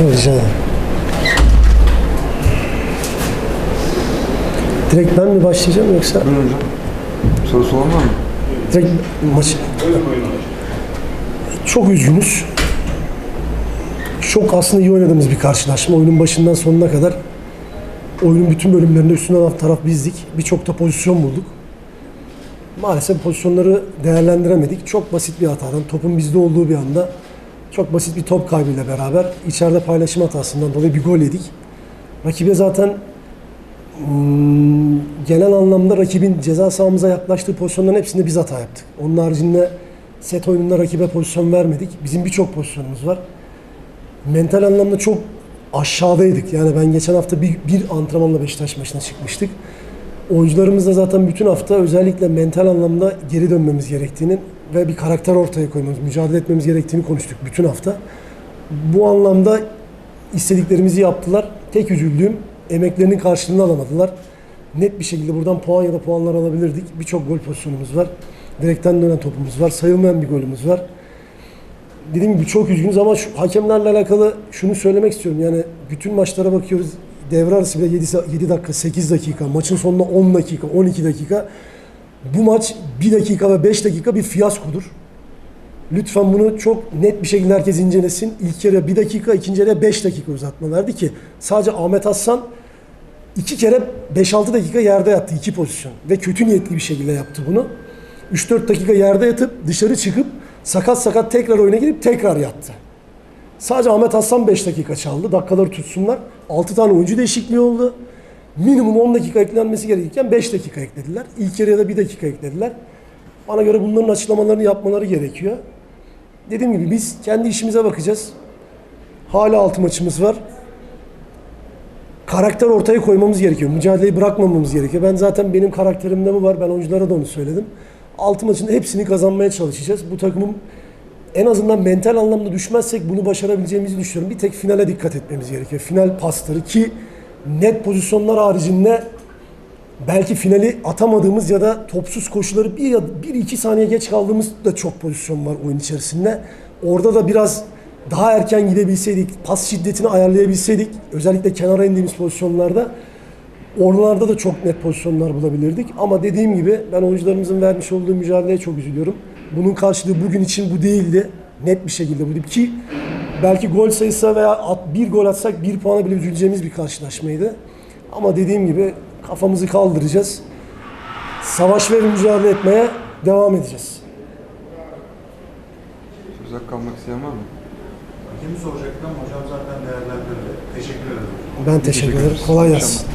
Rica ederim. Direkt ben mi başlayacağım yoksa Buyurun hocam. Sorusu var mı? direkt maçı... Çok üzgünüz. Çok aslında iyi oynadığımız bir karşılaşma. Oyunun başından sonuna kadar oyunun bütün bölümlerinde üstüne alan taraf bizdik. Birçok da pozisyon bulduk. Maalesef pozisyonları değerlendiremedik. Çok basit bir hatadan, topun bizde olduğu bir anda çok basit bir top kaybıyla beraber içeride paylaşım hatasından dolayı bir gol yedik. Rakibe zaten hmm, genel anlamda rakibin ceza sahamıza yaklaştığı pozisyonların hepsinde biz hata yaptık. Onun haricinde set oyununda rakibe pozisyon vermedik. Bizim birçok pozisyonumuz var. Mental anlamda çok aşağıdaydık. Yani ben geçen hafta bir, bir antrenmanla Beşiktaş maçına çıkmıştık. Oyuncularımız da zaten bütün hafta özellikle mental anlamda geri dönmemiz gerektiğini ve bir karakter ortaya koymamız, mücadele etmemiz gerektiğini konuştuk bütün hafta. Bu anlamda istediklerimizi yaptılar. Tek üzüldüğüm emeklerinin karşılığını alamadılar. Net bir şekilde buradan puan ya da puanlar alabilirdik. Birçok gol pozisyonumuz var. Direkten dönen topumuz var. Sayılmayan bir golümüz var. Dediğim gibi çok üzgünüz ama şu hakemlerle alakalı şunu söylemek istiyorum. Yani bütün maçlara bakıyoruz. Devre arası bile 7, 7 dakika, 8 dakika, maçın sonunda 10 dakika, 12 dakika. Bu maç 1 dakika ve 5 dakika bir fiyaskodur. Lütfen bunu çok net bir şekilde herkes incelesin. İlk yarıya 1 dakika, ikinci yarıya 5 dakika uzatma verdi ki sadece Ahmet Hassan iki kere 5-6 dakika yerde yattı iki pozisyon. Ve kötü niyetli bir şekilde yaptı bunu. 3-4 dakika yerde yatıp dışarı çıkıp sakat sakat tekrar oyuna girip tekrar yattı. Sadece Ahmet Hassan 5 dakika çaldı. Dakikaları tutsunlar. 6 tane oyuncu değişikliği oldu. Minimum 10 dakika eklenmesi gerekirken 5 dakika eklediler. İlk yarıya da 1 dakika eklediler. Bana göre bunların açıklamalarını yapmaları gerekiyor. Dediğim gibi biz kendi işimize bakacağız. Hala altı maçımız var. Karakter ortaya koymamız gerekiyor. Mücadeleyi bırakmamamız gerekiyor. Ben zaten benim karakterimde bu var. Ben oyunculara da onu söyledim. Altı maçın hepsini kazanmaya çalışacağız. Bu takımın en azından mental anlamda düşmezsek bunu başarabileceğimizi düşünüyorum. Bir tek finale dikkat etmemiz gerekiyor. Final pasları ki net pozisyonlar haricinde belki finali atamadığımız ya da topsuz koşuları bir ya bir iki saniye geç kaldığımız da çok pozisyon var oyun içerisinde. Orada da biraz daha erken gidebilseydik, pas şiddetini ayarlayabilseydik, özellikle kenara indiğimiz pozisyonlarda oralarda da çok net pozisyonlar bulabilirdik. Ama dediğim gibi ben oyuncularımızın vermiş olduğu mücadeleye çok üzülüyorum. Bunun karşılığı bugün için bu değildi. Net bir şekilde bu değil. Ki belki gol sayısı veya at, bir gol atsak bir puana bile üzüleceğimiz bir karşılaşmaydı. Ama dediğim gibi kafamızı kaldıracağız. Savaş ve mücadele etmeye devam edeceğiz. Söz hakkı almak isteyen var mı? Soracaktım hocam zaten değerlendirdi. Teşekkür ederim. Ben teşekkür ederim. Kolay gelsin.